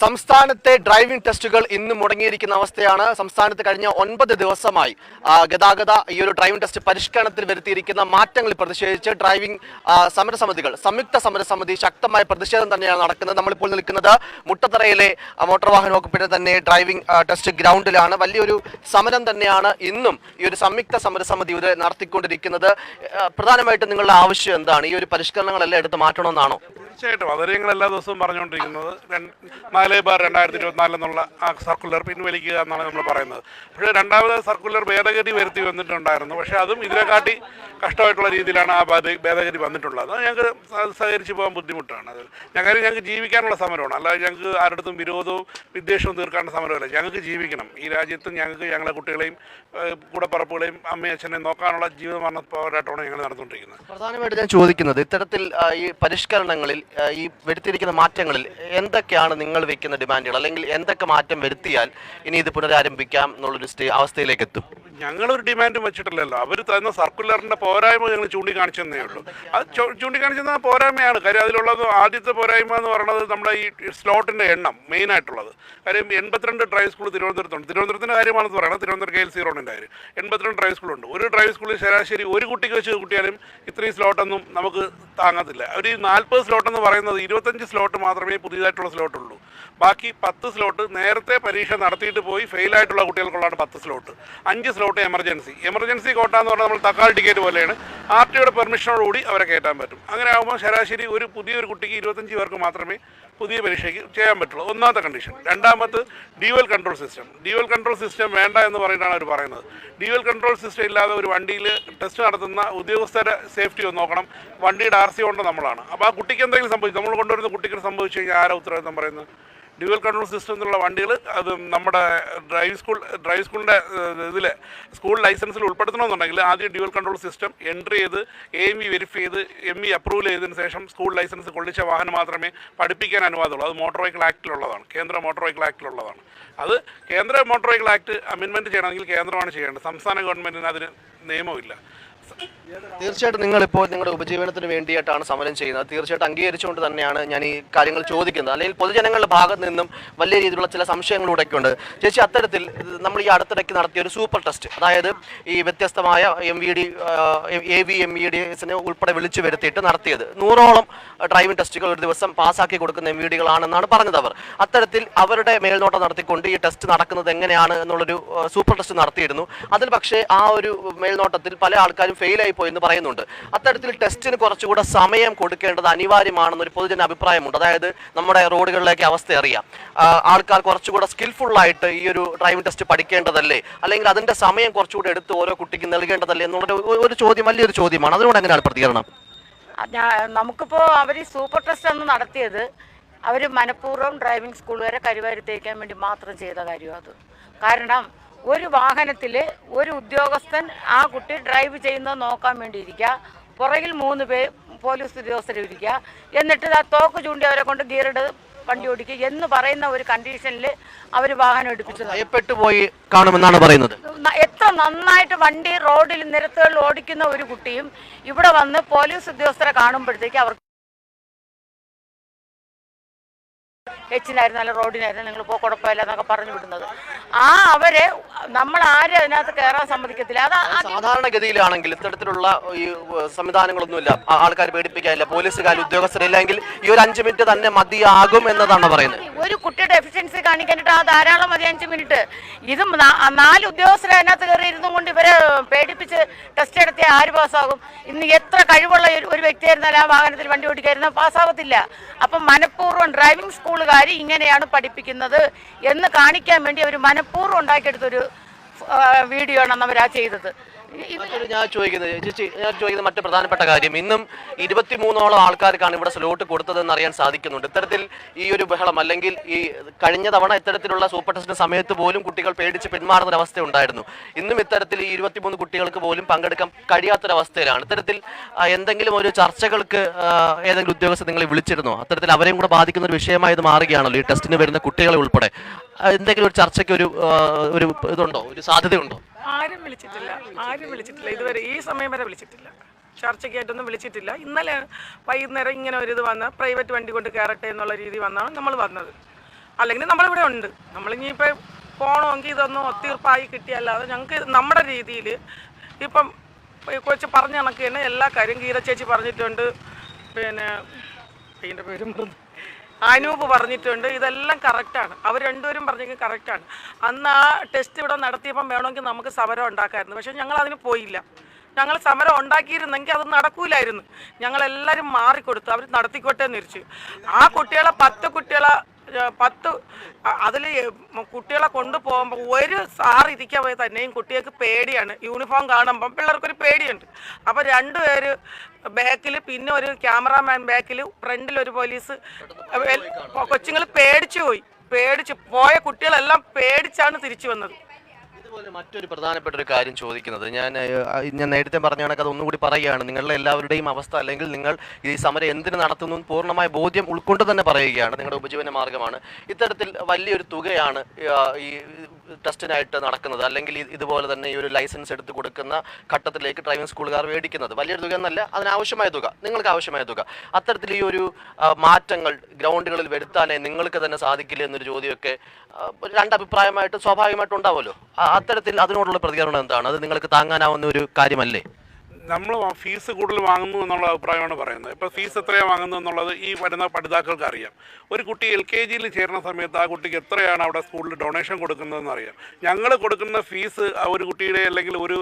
സംസ്ഥാനത്തെ ഡ്രൈവിംഗ് ടെസ്റ്റുകൾ ഇന്ന് മുടങ്ങിയിരിക്കുന്ന അവസ്ഥയാണ്. സംസ്ഥാനത്ത് കഴിഞ്ഞ ഒൻപത് ദിവസമായി ഗതാഗത ഈ ഒരു ഡ്രൈവിംഗ് ടെസ്റ്റ് പരിഷ്കരണത്തിൽ വരുത്തിയിരിക്കുന്ന മാറ്റങ്ങളിൽ പ്രതിഷേധിച്ച് ഡ്രൈവിംഗ് സമരസമിതികൾ സംയുക്ത സമരസമിതി ശക്തമായ പ്രതിഷേധം തന്നെയാണ് നടക്കുന്നത്. നമ്മളിപ്പോൾ നിൽക്കുന്നത് മുട്ടത്തറയിലെ മോട്ടോർ വാഹന വകുപ്പിന്റെ തന്നെ ഡ്രൈവിംഗ് ടെസ്റ്റ് ഗ്രൗണ്ടിലാണ്. വലിയൊരു സമരം തന്നെയാണ് ഇന്നും ഈ ഒരു സംയുക്ത സമരസമിതി ഇവിടെ നടത്തിക്കൊണ്ടിരിക്കുന്നത്. പ്രധാനമായിട്ടും നിങ്ങളുടെ ആവശ്യം എന്താണ്? ഈ ഒരു പരിഷ്കരണങ്ങളെല്ലാം എടുത്ത് മാറ്റണമെന്നാണോ? തീർച്ചയായിട്ടും. അതൊരു ഞങ്ങൾ എല്ലാ ദിവസവും പറഞ്ഞുകൊണ്ടിരിക്കുന്നത് നാല് ബാർ രണ്ടായിരത്തി ഇരുപത്തിനാല് എന്നുള്ള ആ സർക്കുലർ പിൻവലിക്കുക എന്നാണ് നമ്മൾ പറയുന്നത്. പക്ഷേ രണ്ടാമത് സർക്കുലർ ഭേദഗതി വരുത്തി വന്നിട്ടുണ്ടായിരുന്നു. പക്ഷേ അതും ഇതിനെക്കാട്ടി കഷ്ടമായിട്ടുള്ള രീതിയിലാണ് ആ ഭേദ- ഭേദഗതി വന്നിട്ടുള്ളത്. അത് ഞങ്ങൾക്ക് സഹകരിച്ച് പോകാൻ ബുദ്ധിമുട്ടാണ്. അത് ഞങ്ങൾ ഞങ്ങൾക്ക് ജീവിക്കാനുള്ള സമരമാണ്. അല്ലാതെ ഞങ്ങൾക്ക് ആരുടെടുത്തും വിരോധവും വിദ്വേഷവും തീർക്കാനുള്ള സമരമല്ല. ഞങ്ങൾക്ക് ജീവിക്കണം. ഈ രാജ്യത്ത് ഞങ്ങൾക്ക് ഞങ്ങളെ കുട്ടികളെയും കൂടപ്പറപ്പുകളെയും അമ്മയും അച്ഛനെയും നോക്കാനുള്ള ജീവിതമരണ പോരാട്ടമാണ് ഞങ്ങൾ നടന്നുകൊണ്ടിരിക്കുന്നത്. പ്രധാനമായിട്ട് ഞാൻ ചോദിക്കുന്നത് ഇത്തരത്തിൽ ഈ പരിഷ്കരണങ്ങളിൽ ഈ വരുത്തിയിരിക്കുന്ന മാറ്റങ്ങളിൽ എന്തൊക്കെയാണ് നിങ്ങൾ വെക്കുന്ന ഡിമാൻഡുകൾ? അല്ലെങ്കിൽ എന്തൊക്കെ മാറ്റം വരുത്തിയാൽ ഇനി ഇത് പുനരാരംഭിക്കാം എന്നുള്ളൊരു അവസ്ഥയിലേക്ക് എത്തും? ഞങ്ങളൊരു ഡിമാൻഡും വെച്ചിട്ടില്ലല്ലോ. അവർ തന്ന സർക്കുലറിന്റെ പോരായ്മ ഞങ്ങൾ ചൂണ്ടിക്കാണിച്ചെന്നേ ഉള്ളൂ. അത് ചൂണ്ടിക്കാണിച്ചെന്ന പോരായ്മയാണ്. കാര്യം അതിലുള്ളത് ആദ്യത്തെ പോരായ്മ എന്ന് പറയുന്നത് നമ്മുടെ ഈ സ്ലോട്ടിന്റെ എണ്ണം മെയിൻ ആയിട്ടുള്ളത്. കാര്യം എൺപത്തിരണ്ട് ഡ്രൈവ് സ്കൂൾ തിരുവനന്തപുരത്തുണ്ട്. തിരുവനന്തപുരത്തിന്റെ കാര്യമാണെന്ന് പറയുന്നത് തിരുവനന്തപുരം കെ എൽ സി റോഡിന്റെ കാര്യം. എൺപത്തിരണ്ട് ഡ്രൈവ് സ്കൂളുണ്ട്. ഒരു ഡ്രൈവ് സ്കൂളിൽ ശരാശരി ഒരു കുട്ടിക്ക് വെച്ച് കുട്ടിയാലും ഇത്രയും സ്ലോട്ടൊന്നും നമുക്ക് താങ്ങത്തില്ല. ഒരു നാൽപ്പത് സ്ലോട്ട് എന്ന് പറയുന്നത് ഇരുപത്തഞ്ച് സ്ലോട്ട് മാത്രമേ പുതിയതായിട്ടുള്ള സ്ലോട്ടുള്ളൂ. ബാക്കി പത്ത് സ്ലോട്ട് നേരത്തെ പരീക്ഷ നടത്തിയിട്ട് പോയി ഫെയിലായിട്ടുള്ള കുട്ടികൾക്കുള്ളതാണ് പത്ത് സ്ലോട്ട്. അഞ്ച് സ്ലോട്ട് എമർജൻസി. എമർജൻസി കോട്ട എന്ന് പറഞ്ഞാൽ നമ്മൾ തക്കാൾ ടിക്കറ്റ് പോലെയാണ്. ആർ ടിയുടെ പെർമിഷനോടുകൂടി അവരെ കയറ്റാൻ പറ്റും. അങ്ങനെ ആകുമ്പോൾ ശരാശരി ഒരു പുതിയൊരു കുട്ടിക്ക് ഇരുപത്തഞ്ച് പേർക്ക് മാത്രമേ പുതിയ പരീക്ഷയ്ക്ക് ചെയ്യാൻ പറ്റുള്ളൂ. ഒന്നാമത്തെ കണ്ടീഷൻ രണ്ടാമത് dual control system dual control system വേണ്ട എന്ന് പറഞ്ഞിട്ടാണ് അവർ പറയുന്നത്. ഡ്യുവൽ കൺട്രോൾ സിസ്റ്റം ഇല്ലാതെ ഒരു വണ്ടിയിൽ ടെസ്റ്റ് നടത്തുന്ന ഉദ്യോഗസ്ഥരെ സേഫ്റ്റി ഒന്ന് നോക്കണം. വണ്ടിയുടെ ആർ സി കൊണ്ട് നമ്മളാണ്. അപ്പോൾ ആ കുട്ടിക്ക് എന്തെങ്കിലും സംഭവിച്ചു? നമ്മൾ കൊണ്ടുവരുന്ന കുട്ടിക്ക് സംഭവിച്ചു കഴിഞ്ഞാൽ ആരാ ഉത്തരവാദിത്തം പറയുന്നത്? ഡ്യുവൽ കൺട്രോൾ സിസ്റ്റം എന്നുള്ള വണ്ടികൾ അത് നമ്മുടെ ഡ്രൈവിംഗ് സ്കൂൾ ഡ്രൈവിംഗ് സ്കൂളിന്റെ ഇതിൽ സ്കൂൾ ലൈസൻസിൽ ഉൾപ്പെടുത്തണമെന്നുണ്ടെങ്കിൽ ആദ്യം ഡ്യുവൽ കൺട്രോൾ സിസ്റ്റം എൻട്രി ചെയ്ത് എ ഇ വെരിഫൈ ചെയ്ത് എം ഇ അപ്രൂവൽ ചെയ്തതിന് ശേഷം സ്കൂൾ ലൈസൻസ് കൊള്ളിച്ച വാഹനം മാത്രമേ പഠിപ്പിക്കാൻ അനുവാദമുള്ളൂ. അത് മോട്ടോർ വെഹിക്കിൾ ആക്ടിലുള്ളതാണ്. കേന്ദ്ര മോട്ടോർ വെഹിക്കിൾ ആക്ടിലുള്ളതാണ്. അത് കേന്ദ്ര മോട്ടോർ വെഹിക്കിൾ ആക്ട് അമെൻമെന്റ് ചെയ്യണമെങ്കിൽ കേന്ദ്രമാണ് ചെയ്യേണ്ടത്. സംസ്ഥാന ഗവൺമെന്റിന് അതിന് നിയമമില്ല. തീർച്ചയായിട്ടും നിങ്ങൾ ഇപ്പോൾ നിങ്ങളുടെ ഉപജീവനത്തിന് വേണ്ടിയിട്ടാണ് സമരം ചെയ്യുന്നത്. തീർച്ചയായിട്ടും അംഗീകരിച്ചുകൊണ്ട് തന്നെയാണ് ഞാൻ ഈ കാര്യങ്ങൾ ചോദിക്കുന്നത്. അല്ലെങ്കിൽ പൊതുജനങ്ങളുടെ ഭാഗത്ത് നിന്നും വലിയ രീതിയിലുള്ള ചില സംശയങ്ങളൂടെയൊക്കെ ഉണ്ട്. ചേച്ചി അത്തരത്തിൽ നമ്മൾ ഈ അടുത്തിടയ്ക്ക് നടത്തിയ ഒരു സൂപ്പർ ടെസ്റ്റ് അതായത് ഈ വ്യത്യസ്തമായ M V D A V M E ഡിസിനെ ഉൾപ്പെടെ വിളിച്ചു വരുത്തിയിട്ട് നടത്തിയത്. നൂറോളം ഡ്രൈവിംഗ് ടെസ്റ്റുകൾ ഒരു ദിവസം പാസ്സാക്കി കൊടുക്കുന്ന എം വി ഡികളാണെന്നാണ് പറഞ്ഞത് അവർ. അത്തരത്തിൽ അവരുടെ മേൽനോട്ടം നടത്തിക്കൊണ്ട് ഈ ടെസ്റ്റ് നടക്കുന്നത് എങ്ങനെയാണ് എന്നുള്ളൊരു സൂപ്പർ ടെസ്റ്റ് നടത്തിയിരുന്നു. അതിൽ പക്ഷേ ആ ഒരു മേൽനോട്ടത്തിൽ പല ആൾക്കാരും ഫെയിലായി ആയി എന്ന് പറയുന്നുണ്ട്. അത്തരത്തിൽ ടെസ്റ്റിന് കുറച്ചുകൂടെ സമയം കൊടുക്കേണ്ടത് അനിവാര്യമാണെന്നൊരു പൊതുജന അഭിപ്രായമുണ്ട്. അതായത് നമ്മുടെ റോഡുകളിലേക്ക് അവസ്ഥ അറിയാം. ആൾക്കാർ കുറച്ചുകൂടെ സ്കിൽഫുള്ളായിട്ട് ഈ ഒരു ഡ്രൈവിംഗ് ടെസ്റ്റ് പഠിക്കേണ്ടതല്ലേ? അല്ലെങ്കിൽ അതിന്റെ സമയം കുറച്ചുകൂടെ എടുത്ത് ഓരോ കുട്ടിക്ക് നൽകേണ്ടതല്ലേ എന്നുള്ള ഒരു- ചോദ്യം വലിയൊരു ചോദ്യമാണ്. അതിനോട് എങ്ങനെയാണ് പ്രതികരണം? നമുക്കിപ്പോ അവർ സൂപ്പർ ടെസ്റ്റ് അന്ന് നടത്തിയത്. അവർ മനഃപൂർവം ഡ്രൈവിംഗ് സ്കൂൾ വരെ കരുവാരി തേക്കാൻ വേണ്ടി മാത്രം ചെയ്ത കാര്യം അത്. കാരണം ഒരു വാഹനത്തിൽ ഒരു ഉദ്യോഗസ്ഥൻ ആ കുട്ടി ഡ്രൈവ് ചെയ്യുന്നത് നോക്കാൻ വേണ്ടി ഇരിക്കുക പുറകിൽ മൂന്ന് പേ പോലീസ് ഉദ്യോഗസ്ഥർ ഇരിക്കുക എന്നിട്ട് ആ തോക്ക് ചൂണ്ടി അവരെ കൊണ്ട് ഗിയറിട് വണ്ടി ഓടിക്കുക എന്ന് പറയുന്ന ഒരു കണ്ടീഷനിൽ അവർ വാഹനം ഭയപ്പെട്ടു പോയി കാണുമെന്നാണ് പറയുന്നത്. എത്ര നന്നായിട്ട് വണ്ടി റോഡിൽ നിരത്തുകളിൽ ഓടിക്കുന്ന ഒരു കുട്ടിയും ഇവിടെ വന്ന് പോലീസ് ഉദ്യോഗസ്ഥരെ കാണുമ്പോഴത്തേക്ക് അവർക്ക് എച്ചിനായിരുന്നാലും റോഡിനായിരുന്നാലും നിങ്ങൾ പോ കുഴപ്പമില്ല എന്നൊക്കെ പറഞ്ഞു വിടുന്നത്. ആ അവരെ നമ്മൾ ആരും അതിനകത്ത് കയറാൻ സമ്മതിക്കത്തില്ല. അത് സാധാരണഗതിയിലാണെങ്കിൽ ഇത്തരത്തിലുള്ള ഈ സംവിധാനങ്ങളൊന്നുമില്ല. ആൾക്കാർ പേടിപ്പിക്കാനില്ല. പോലീസുകാർ ഉദ്യോഗസ്ഥരില്ലെങ്കിൽ ഈ ഒരു അഞ്ചു മിനിറ്റ് തന്നെ മതിയാകും എന്നതാണ് പറയുന്നത്. ഒരു കുട്ടിയുടെ എഫിഷ്യൻസി കാണിക്കാനായിട്ട് ആ ധാരാളം മതി അഞ്ച് മിനിറ്റ്. ഇത് നാല് ഉദ്യോഗസ്ഥരെ അതിനകത്ത് കയറി ഇരുന്നും കൊണ്ട് ഇവരെ പേടിപ്പിച്ച് ടെസ്റ്റ് നടത്തിയ ആര് പാസ്സാകും? ഇന്ന് എത്ര കഴിവുള്ള ഒരു- വ്യക്തിയായിരുന്നാലും ആ വാഹനത്തിൽ വണ്ടി ഓടിക്കായിരുന്ന? പാസ്സാവത്തില്ല. അപ്പം മനഃപൂർവം ഡ്രൈവിംഗ് സ്കൂളുകാർ ഇങ്ങനെയാണ് പഠിപ്പിക്കുന്നത് എന്ന് കാണിക്കാൻ വേണ്ടി അവർ മനഃപൂർവം ഉണ്ടാക്കിയെടുത്തൊരു ആ, വീഡിയോ ആണ് അന്ന് അവരാ ചെയ്തത്. ഞാൻ ചോദിക്കുന്നത് ചേച്ചി ഞാൻ ചോദിക്കുന്ന മറ്റു പ്രധാനപ്പെട്ട കാര്യം ഇന്നും ഇരുപത്തിമൂന്നോളം ആൾക്കാർക്കാണ് ഇവിടെ സ്ലോട്ട് കൊടുത്തതെന്ന് അറിയാൻ സാധിക്കുന്നുണ്ട്. ഇത്തരത്തിൽ ഈ ഒരു ബഹളം അല്ലെങ്കിൽ ഈ കഴിഞ്ഞ തവണ ഇത്തരത്തിലുള്ള സൂപ്പർ ടെസ്റ്റിന്റെ സമയത്ത് പോലും കുട്ടികൾ പേടിച്ച് പിന്മാറുന്ന ഒരവസ്ഥ ഉണ്ടായിരുന്നു. ഇന്നും ഇത്തരത്തിൽ ഈ ഇരുപത്തിമൂന്ന് കുട്ടികൾക്ക് പോലും പങ്കെടുക്കാൻ കഴിയാത്തൊരവസ്ഥയിലാണ്. ഇത്തരത്തിൽ എന്തെങ്കിലും ഒരു ചർച്ചകൾക്ക് ഏതെങ്കിലും ഉദ്യോഗസ്ഥർ നിങ്ങളെ വിളിച്ചിരുന്നോ? അത്തരത്തിൽ അവരെയും കൂടെ ബാധിക്കുന്ന ഒരു വിഷയമായി ഇത് മാറുകയാണല്ലോ ഈ ടെസ്റ്റിന് വരുന്ന കുട്ടികളെ ഉൾപ്പെടെ. എന്തെങ്കിലും ഒരു ചർച്ചയ്ക്ക് ഒരു ഒരു ഇതുണ്ടോ? ഒരു സാധ്യതയുണ്ടോ? ആരും വിളിച്ചിട്ടില്ല. ആരും വിളിച്ചിട്ടില്ല. ഇതുവരെ ഈ സമയം വരെ വിളിച്ചിട്ടില്ല. ചർച്ചയ്ക്കായിട്ടൊന്നും വിളിച്ചിട്ടില്ല. ഇന്നലെ വൈകുന്നേരം ഇങ്ങനെ ഒരു ഇത് വന്ന പ്രൈവറ്റ് വണ്ടി കൊണ്ട് കയറട്ടെ എന്നുള്ള രീതി വന്നാണ് നമ്മൾ വന്നത്. അല്ലെങ്കിൽ നമ്മളിവിടെ ഉണ്ട്. നമ്മളിനിയിപ്പോൾ പോകണമെങ്കിൽ ഇതൊന്നും ഒത്തീർപ്പായി കിട്ടിയല്ലാതെ ഞങ്ങൾക്ക് നമ്മുടെ രീതിയിൽ ഇപ്പം കൊച്ച് പറഞ്ഞ കണക്ക് തന്നെ എല്ലാ കാര്യം ഗീത ചേച്ചി പറഞ്ഞിട്ടുണ്ട്. പിന്നെ ഇതിന്റെ പേരും. അനൂപ് പറഞ്ഞിട്ടുണ്ട്. ഇതെല്ലാം കറക്റ്റാണ് അവർ രണ്ടുപേരും പറഞ്ഞെങ്കിൽ കറക്റ്റാണ് അന്ന് ആ ടെസ്റ്റ് ഇവിടെ നടത്തിയപ്പം വേണമെങ്കിൽ നമുക്ക് സമരം ഉണ്ടാക്കാമായിരുന്നു. പക്ഷേ ഞങ്ങൾ അതിന് പോയില്ല. ഞങ്ങൾ സമരം ഉണ്ടാക്കിയിരുന്നെങ്കിൽ അത് നടക്കൂലായിരുന്നു. ഞങ്ങളെല്ലാവരും മാറിക്കൊടുത്തു. അവർ നടത്തിക്കോട്ടെ എന്ന് വിരിച്ചു ആ കുട്ടികളെ പത്ത് കുട്ടികളെ പത്ത് അതിൽ കുട്ടികളെ കൊണ്ടുപോകുമ്പോൾ ഒരു സാർ ഇരിക്കാൻ പോയി തന്നെയും കുട്ടികൾക്ക് പേടിയാണ്. യൂണിഫോം കാണുമ്പം പിള്ളേർക്കൊരു പേടിയുണ്ട്. അപ്പോൾ രണ്ടുപേര് ബാക്കിൽ പിന്നെ ഒരു ക്യാമറാമാൻ ബാക്കിൽ ഫ്രണ്ടിൽ ഒരു പോലീസ് കൊച്ചുങ്ങൾ പേടിച്ചു പോയി. പേടിച്ച് പോയ കുട്ടികളെല്ലാം പേടിച്ചാണ് തിരിച്ചു വന്നത്. ഇതുപോലെ മറ്റൊരു പ്രധാനപ്പെട്ട ഒരു കാര്യം ചോദിക്കുന്നത്. ഞാൻ ഞാൻ നേരത്തെ പറഞ്ഞ കണക്ക് അത് ഒന്നുകൂടി പറയുകയാണ്. നിങ്ങളുടെ എല്ലാവരുടെയും അവസ്ഥ അല്ലെങ്കിൽ നിങ്ങൾ ഈ സമരം എന്തിന് നടത്തുന്നു പൂർണമായ ബോധ്യം ഉൾക്കൊണ്ട് തന്നെ പറയുകയാണ്. നിങ്ങളുടെ ഉപജീവന മാർഗമാണ്. ഇത്തരത്തിൽ വലിയൊരു തുകയാണ് ഈ ടെസ്റ്റിനായിട്ട് നടക്കുന്നത്. അല്ലെങ്കിൽ ഇതുപോലെ തന്നെ ഈ ഒരു ലൈസൻസ് എടുത്ത് കൊടുക്കുന്ന ഘട്ടത്തിലേക്ക് ഡ്രൈവിംഗ് സ്കൂളുകാർ മേടിക്കുന്നത്. വലിയൊരു തുക എന്നല്ല അതിനാവശ്യമായ തുക. നിങ്ങൾക്ക് ആവശ്യമായ തുക. അത്തരത്തിൽ ഈ ഒരു മാറ്റങ്ങൾ ഗ്രൗണ്ടുകളിൽ വരുത്താനേ നിങ്ങൾക്ക് തന്നെ സാധിക്കില്ല എന്നൊരു ചോദ്യമൊക്കെ രണ്ടഭിപ്രായമായിട്ട് സ്വാഭാവികമായിട്ട് ഉണ്ടാവുമല്ലോ. അത്തരത്തിൽ അതിനോടുള്ള പ്രതികരണം എന്താണ്? അത് നിങ്ങൾക്ക് താങ്ങാനാവുന്ന ഒരു കാര്യമല്ലേ? നമ്മൾ ഫീസ് കൂടുതൽ വാങ്ങുന്നു എന്നുള്ള അഭിപ്രായമാണ് പറയുന്നത്. ഇപ്പോൾ ഫീസ് എത്രയാണ് വാങ്ങുന്നത് എന്നുള്ളത് ഈ വരുന്ന പഠിതാക്കൾക്ക് അറിയാം ഒരു കുട്ടി എൽ കെ ജിയിൽ ചേരുന്ന സമയത്ത് ആ കുട്ടിക്ക് എത്രയാണ് അവിടെ സ്കൂളിൽ ഡൊണേഷൻ കൊടുക്കുന്നതെന്ന് അറിയാം. ഞങ്ങൾ കൊടുക്കുന്ന ഫീസ് ആ ഒരു കുട്ടിയുടെ അല്ലെങ്കിൽ ഒരു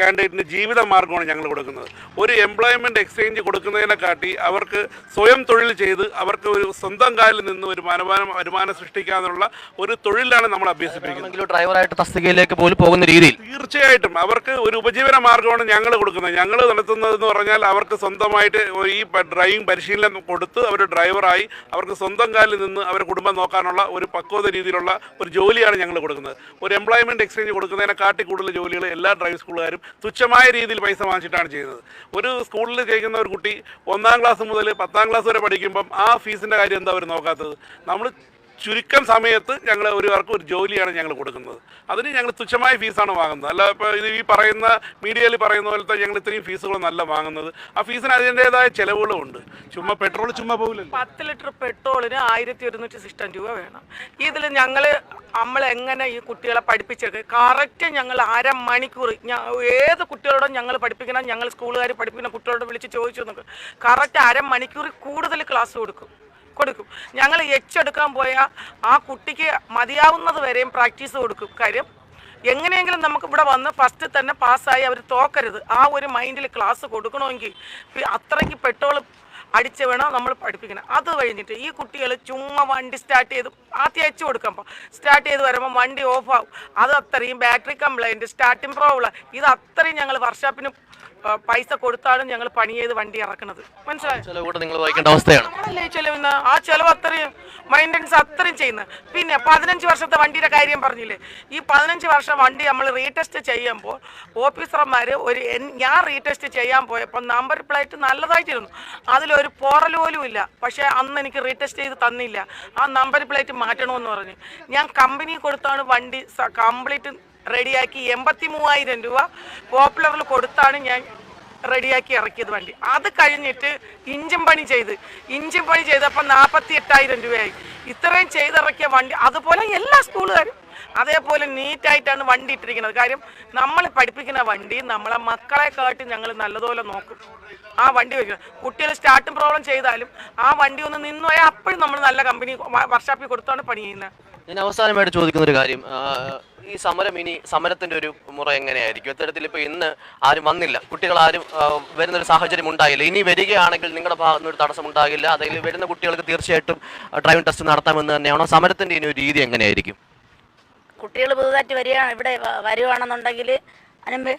കാൻഡിഡേറ്റിന്റെ ജീവിത മാർഗമാണ് ഞങ്ങൾ കൊടുക്കുന്നത്. ഒരു എംപ്ലോയ്മെന്റ് എക്സ്ചേഞ്ച് കൊടുക്കുന്നതിനെ കാട്ടി അവർക്ക് സ്വയം തൊഴിൽ ചെയ്ത് അവർക്ക് ഒരു സ്വന്തം കാലിൽ നിന്ന് ഒരു വരുമാനം വരുമാനം സൃഷ്ടിക്കാനുള്ള ഒരു തൊഴിലാണ് നമ്മൾ അഭ്യസിപ്പിക്കുന്നത്. ഡ്രൈവറായിട്ട് തസ്തികയിലേക്ക് പോലും പോകുന്ന രീതിയിൽ. തീർച്ചയായിട്ടും. അവർക്ക് ഒരു ഉപജീവന മാർഗമാണ് ഞങ്ങൾ കൊടുക്കുന്നത്. ഞങ്ങൾ നടത്തുന്നതെന്ന് പറഞ്ഞാൽ അവർക്ക് സ്വന്തമായിട്ട് ഈ ഡ്രൈവിംഗ് പരിശീലനം കൊടുത്ത് അവർ ഡ്രൈവറായി അവർക്ക് സ്വന്തം കാലിൽ നിന്ന് അവർ കുടുംബം നോക്കാനുള്ള ഒരു പക്വത രീതിയിലുള്ള ഒരു ജോലിയാണ് ഞങ്ങൾ കൊടുക്കുന്നത്. ഒരു എംപ്ലോയ്മെന്റ് എക്സ്ചേഞ്ച് കൊടുക്കുന്നതിനെ കാട്ടി കൂടുതൽ ജോലികൾ എല്ലാ ഡ്രൈവിംഗ് സ്കൂളുകാരും തുച്ഛമായ രീതിയിൽ പൈസ വാങ്ങിച്ചിട്ടാണ് ചെയ്യുന്നത്. ഒരു സ്കൂളിൽ ചെയ്യുന്ന ഒരു കുട്ടി ഒന്നാം ക്ലാസ് മുതൽ പത്താം ക്ലാസ് വരെ പഠിക്കുമ്പം ആ ഫീസിന്റെ കാര്യം എന്താ അവർ നോക്കാത്തത്? നമ്മൾ ചുരുക്കം സമയത്ത് ഞങ്ങൾ ഒരു പേർക്ക് ഒരു ജോലിയാണ് ഞങ്ങൾ കൊടുക്കുന്നത്. അതിന് ഞങ്ങൾ തുച്ഛമായ ഫീസാണ് വാങ്ങുന്നത്. അല്ല ഇപ്പോൾ ഇത് ഈ പറയുന്ന മീഡിയയിൽ പറയുന്ന പോലത്തെ ഞങ്ങൾ ഇത്രയും ഫീസുകളൊന്നല്ല വാങ്ങുന്നത്. ആ ഫീസിന് അതിന്റെതായ ചിലവുകളും ഉണ്ട് ചുമ്മാ പെട്രോൾ ചുമ്മാ പോകില്ല പത്ത് ലിറ്റർ പെട്രോളിന് ആയിരത്തി ഒരുന്നൂറ്റി സിസ്റ്റം രൂപ വേണം. ഇതിൽ ഞങ്ങൾ നമ്മൾ എങ്ങനെ ഈ കുട്ടികളെ പഠിപ്പിച്ചെടുക്കുക കറക്റ്റ് ഞങ്ങൾ അര മണിക്കൂർ ഏത് കുട്ടികളോടും ഞങ്ങൾ പഠിപ്പിക്കണം. ഞങ്ങൾ സ്കൂളുകാർ പഠിപ്പിക്കുന്ന കുട്ടികളോട് വിളിച്ച് ചോദിച്ചു നോക്കും. കറക്റ്റ് അര മണിക്കൂർ കൂടുതൽ ക്ലാസ് കൊടുക്കും. കൊടുക്കും. ഞങ്ങൾ എച്ച് എടുക്കാൻ പോയാൽ ആ കുട്ടിക്ക് മതിയാവുന്നത് വരെയും പ്രാക്ടീസ് കൊടുക്കും. കാര്യം എങ്ങനെയെങ്കിലും നമുക്ക് ഇവിടെ വന്ന് ഫസ്റ്റ് തന്നെ പാസ്സായി അവർ തോക്കരുത്. ആ ഒരു മൈൻഡിൽ ക്ലാസ് കൊടുക്കണമെങ്കിൽ അത്രയ്ക്ക് പെട്രോൾ അടിച്ച് വേണം നമ്മൾ പഠിപ്പിക്കണം. അത് കഴിഞ്ഞിട്ട് ഈ കുട്ടികൾ ചുമ്മാ വണ്ടി സ്റ്റാർട്ട് ചെയ്ത്. ആദ്യം അയച്ചു കൊടുക്കുമ്പോൾ സ്റ്റാർട്ട് ചെയ്ത് വരുമ്പോൾ വണ്ടി ഓഫ് ആവും. അത് അത്രയും ബാറ്ററി കംപ്ലൈന്റ് സ്റ്റാർട്ടിങ് പ്രോബ്ലം ഇത് അത്രയും ഞങ്ങൾ വർക്ക്ഷോപ്പിന് പൈസ കൊടുത്താലും ഞങ്ങൾ പണി ചെയ്ത് വണ്ടി ഇറക്കുന്നത്. മനസ്സിലായോ? ചെലവിന്ന് ആ ചെലവ് അത്രയും മെയിന്റനൻസ് അത്രയും ചെയ്യുന്നത് പിന്നെ പതിനഞ്ച് വർഷത്തെ വണ്ടിയുടെ കാര്യം പറഞ്ഞില്ലേ? ഈ പതിനഞ്ച് വർഷം വണ്ടി നമ്മൾ റീടെസ്റ്റ് ചെയ്യുമ്പോൾ ഓഫീസർമാർ ഒരു ഞാൻ റീടെസ്റ്റ് ചെയ്യാൻ പോയപ്പോൾ നമ്പർ പ്ലേറ്റ് നല്ലതായിട്ടിരുന്നു. അതിലൊരു പോറൽ പോലും ഇല്ല. പക്ഷേ അന്ന് എനിക്ക് റീടെസ്റ്റ് ചെയ്ത് തന്നില്ല. ആ നമ്പർ പ്ലേറ്റ് മാറ്റണമെന്ന് പറഞ്ഞു. ഞാൻ കമ്പനി കൊടുത്താണ് വണ്ടി കംപ്ലീറ്റ് റെഡിയാക്കി എൺപത്തി മൂവായിരം രൂപ പോപ്പുലറിൽ കൊടുത്താണ് ഞാൻ റെഡിയാക്കി ഇറക്കിയത് വണ്ടി. അത് കഴിഞ്ഞിട്ട് ഇഞ്ചും പണി ചെയ്ത്. ഇഞ്ചും പണി ചെയ്തപ്പോൾ നാൽപ്പത്തി എട്ടായിരം രൂപയായി. ഇത്രയും ചെയ്തിറക്കിയ വണ്ടി അതുപോലെ എല്ലാ സ്കൂളുകാരും അതേപോലെ നീറ്റായിട്ടാണ് വണ്ടി ഇട്ടിരിക്കുന്നത്. കാര്യം നമ്മൾ പഠിപ്പിക്കുന്ന വണ്ടി നമ്മളെ മക്കളെ കാട്ടി ഞങ്ങൾ നല്ലതുപോലെ നോക്കും. ആ വണ്ടി വയ്ക്കുക കുട്ടികൾ സ്റ്റാർട്ടും പ്രോബ്ലം ചെയ്താലും ആ വണ്ടി ഒന്ന് നിന്നു പോയാൽ അപ്പോഴും നമ്മൾ നല്ല കമ്പനി വർക്ക്ഷോപ്പിൽ കൊടുത്താണ് പണി ചെയ്യുന്നത്. ഞാൻ അവസാനമായിട്ട് ചോദിക്കുന്ന ഒരു കാര്യം ഈ സമരം ഇനി സമരത്തിന്റെ ഒരു മുറ എങ്ങനെയായിരിക്കും? ഇത്തരത്തിൽ ഇപ്പൊ ഇന്ന് ആരും വന്നില്ല. കുട്ടികൾ ആരും വരുന്ന ഒരു സാഹചര്യം ഉണ്ടായില്ല. ഇനി വരികയാണെങ്കിൽ നിങ്ങളുടെ ഭാഗത്ത് നിന്ന് ഒരു തടസ്സം ഉണ്ടാകില്ല. അതായത് വരുന്ന കുട്ടികൾക്ക് തീർച്ചയായിട്ടും ഡ്രൈവിംഗ് ടെസ്റ്റ് നടത്താമെന്ന് തന്നെയാണോ? സമരത്തിന്റെ ഇനി ഒരു രീതി എങ്ങനെയായിരിക്കും? കുട്ടികൾ പുതുതായിട്ട് വരികയാണ് ഇവിടെ വരുവാണെന്നുണ്ടെങ്കിൽ അനമ്പ്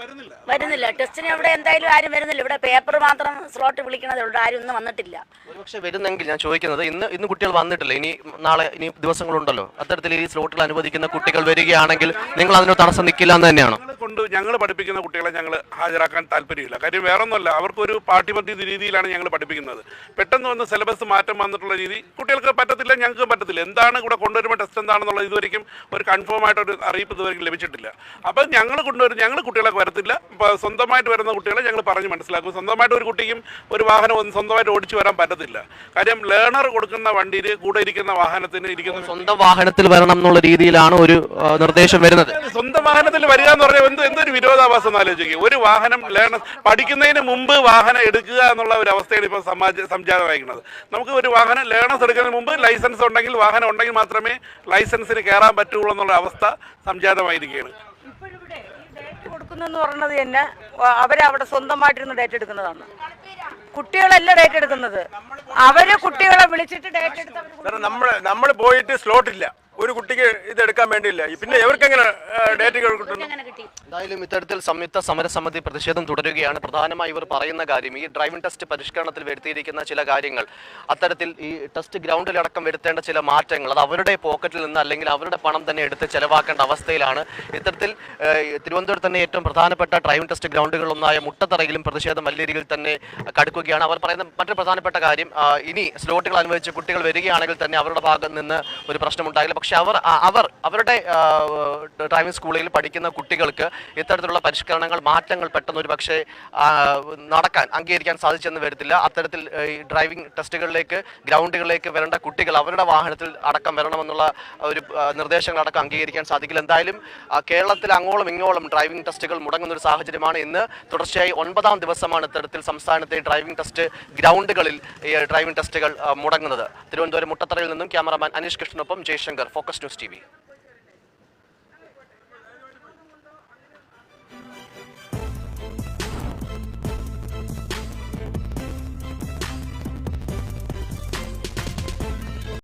വരുന്നില്ല. ടെസ്റ്റിന് ഇവിടെ എന്തായാലും ആരും വരുന്നില്ല. ഇവിടെ പേപ്പർ മാത്രം സ്ലോട്ട് വിളിക്കണതേ ഉള്ളൂ. ആരും ഒന്നും വന്നിട്ടില്ല. ഒരുപക്ഷെ വരുന്നെങ്കിൽ ഞാൻ ചോദിക്കുന്നത് ഇന്ന് ഇന്ന് കുട്ടികൾ വന്നിട്ടില്ല. ഇനി നാളെ ഇനി ദിവസങ്ങളുണ്ടല്ലോ. അത്തരത്തിൽ ഈ സ്ലോട്ടുകൾ അനുവദിക്കുന്ന കുട്ടികൾ വരികയാണെങ്കിൽ നിങ്ങൾ അതിനൊരു തടസ്സം നിൽക്കില്ല എന്ന് തന്നെയാണ്? ഞങ്ങൾ കൊണ്ട് ഞങ്ങൾ പഠിപ്പിക്കുന്ന കുട്ടികളെ ഞങ്ങൾ ഹാജരാക്കാൻ താല്പര്യമില്ല. കാര്യം വേറെ ഒന്നുമല്ല അവർക്കൊരു പാഠ്യപദ്ധതി രീതിയിലാണ് ഞങ്ങൾ പഠിപ്പിക്കുന്നത്. പെട്ടെന്ന് വന്ന് സിലബസ് മാറ്റം വന്നിട്ടുള്ള രീതി കുട്ടികൾക്ക് പറ്റത്തില്ല ഞങ്ങൾക്ക് പറ്റത്തില്ല. എന്താണ് ഇവിടെ കൊണ്ടുവരുമ്പോൾ ടെസ്റ്റ് എന്താണെന്നുള്ളത് ഇതുവരെയും ഒരു കൺഫേം ആയിട്ട് ഒരു അറിയിപ്പ് ഇതുവരെയും ലഭിച്ചിട്ടില്ല. അപ്പം ഞങ്ങൾ കൊണ്ടുവരും ഞങ്ങൾ കുട്ടികളെ വരത്തില്ല. ഇപ്പോൾ സ്വന്തമായിട്ട് വരുന്ന കുട്ടികളെ ഞങ്ങൾ പറഞ്ഞ് മനസ്സിലാക്കും. സ്വന്തമായിട്ട് ഒരു കുട്ടിക്കും ഒരു വാഹനം ഒന്നും സ്വന്തമായിട്ട് ഓടിച്ചു വരാൻ പറ്റത്തില്ല. കാര്യം ലേണർ കൊടുക്കുന്ന വണ്ടിയിൽ കൂടെ ഇരിക്കുന്ന വാഹനത്തിന് ഇരിക്കുന്ന സ്വന്തം വാഹനത്തിൽ വരണം എന്നുള്ള രീതിയിലാണ് ഒരു നിർദ്ദേശം വരുന്നത്. സ്വന്തം വാഹനത്തിൽ വരിക എന്ന് പറഞ്ഞാൽ എന്ത് എന്തൊരു വിരോധാഭാസം എന്ന് ആലോചിക്കുക. ഒരു വാഹനം ലേണർ പഠിക്കുന്നതിന് മുമ്പ് വാഹനം എടുക്കുക എന്നുള്ള ഒരു അവസ്ഥയാണ് ഇപ്പോൾ സമാജ സംജാതമായിരിക്കുന്നത് നമുക്ക് ഒരു വാഹനം ലേണേഴ്സ് എടുക്കുന്നതിന് മുമ്പ് ലൈസൻസ് ഉണ്ടെങ്കിൽ വാഹനം ഉണ്ടെങ്കിൽ മാത്രമേ ലൈസൻസിന് കയറാൻ പറ്റുള്ളൂ എന്നുള്ള അവസ്ഥ സംജാതമായിരിക്കുകയാണ്. ഈ പറയുന്നത് തന്നെ അവരവിടെ സ്വന്തമായിട്ടിരുന്ന് ഡേറ്റ് എടുക്കുന്നതാണ്. കുട്ടികളല്ല ഡേറ്റ് എടുക്കുന്നത്? അവർ കുട്ടികളെ വിളിച്ചിട്ട് ഡേറ്റ് എടുത്ത് നമ്മൾ നമ്മൾ പോയിട്ട് സ്ലോട്ട് ഇല്ല. ഒരു കുട്ടിക്ക് ഇത് എടുക്കാൻ വേണ്ടിയില്ല. പിന്നെ ഇവർക്ക് എങ്ങനെ ഡേറ്റ് കിട്ടുന്നു? എന്തായാലും ഇത്തരത്തിൽ സംയുക്ത സമരസമിതി പ്രതിഷേധം തുടരുകയാണ്. പ്രധാനമായി ഇവർ പറയുന്ന കാര്യം ഈ ഡ്രൈവിംഗ് ടെസ്റ്റ് പരിഷ്കരണത്തിൽ വരുത്തിയിരിക്കുന്ന ചില കാര്യങ്ങൾ അത്തരത്തിൽ ഈ ടെസ്റ്റ് ഗ്രൗണ്ടിലടക്കം വരുത്തേണ്ട ചില മാറ്റങ്ങൾ അത് അവരുടെ പോക്കറ്റിൽ നിന്ന് അല്ലെങ്കിൽ അവരുടെ പണം തന്നെ എടുത്ത് ചെലവാക്കേണ്ട അവസ്ഥയിലാണ്. ഇത്തരത്തിൽ തിരുവനന്തപുരത്ത് തന്നെ ഏറ്റവും പ്രധാനപ്പെട്ട ഡ്രൈവിംഗ് ടെസ്റ്റ് ഗ്രൗണ്ടുകളൊന്നായ മുട്ടത്തറയിലും പ്രതിഷേധം വലിയ രീതിയിൽ തന്നെ കടുക്കുകയാണ്. അവർ പറയുന്ന മറ്റൊരു പ്രധാനപ്പെട്ട കാര്യം ഇനി സ്ലോട്ടുകൾ അനുവദിച്ച് കുട്ടികൾ വരികയാണെങ്കിൽ തന്നെ അവരുടെ ഭാഗത്ത് നിന്ന് ഒരു പ്രശ്നമുണ്ടാകില്ല. പക്ഷെ അവർ അവർ അവരുടെ ഡ്രൈവിംഗ് സ്കൂളിൽ പഠിക്കുന്ന കുട്ടികൾക്ക് ഇത്തരത്തിലുള്ള പരിഷ്കരണങ്ങൾ മാറ്റങ്ങൾ പെട്ടെന്ന് ഒരു പക്ഷേ നടക്കാൻ അംഗീകരിക്കാൻ സാധിച്ചെന്ന് വരത്തില്ല. അത്തരത്തിൽ ഡ്രൈവിംഗ് ടെസ്റ്റുകളിലേക്ക് ഗ്രൗണ്ടുകളിലേക്ക് വരേണ്ട കുട്ടികൾ അവരുടെ വാഹനത്തിൽ അടക്കം വരണമെന്നുള്ള ഒരു നിർദ്ദേശങ്ങൾ അടക്കം അംഗീകരിക്കാൻ സാധിക്കില്ല. എന്തായാലും കേരളത്തിൽ അങ്ങോളം ഇങ്ങോളം ഡ്രൈവിംഗ് ടെസ്റ്റുകൾ മുടങ്ങുന്ന ഒരു സാഹചര്യമാണ് ഇന്ന്. തുടർച്ചയായി ഒൻപതാം ദിവസമാണ് ഇത്തരത്തിൽ സംസ്ഥാനത്തെ ഡ്രൈവിംഗ് ടെസ്റ്റ് ഗ്രൗണ്ടുകളിൽ ഡ്രൈവിംഗ് ടെസ്റ്റുകൾ മുടങ്ങുന്നത്. തിരുവനന്തപുരം മുട്ടത്തറയിൽ നിന്നും ക്യാമറാമാൻ അനീഷ് കൃഷ്ണനൊപ്പം ജയശങ്കർ. Focus News TV.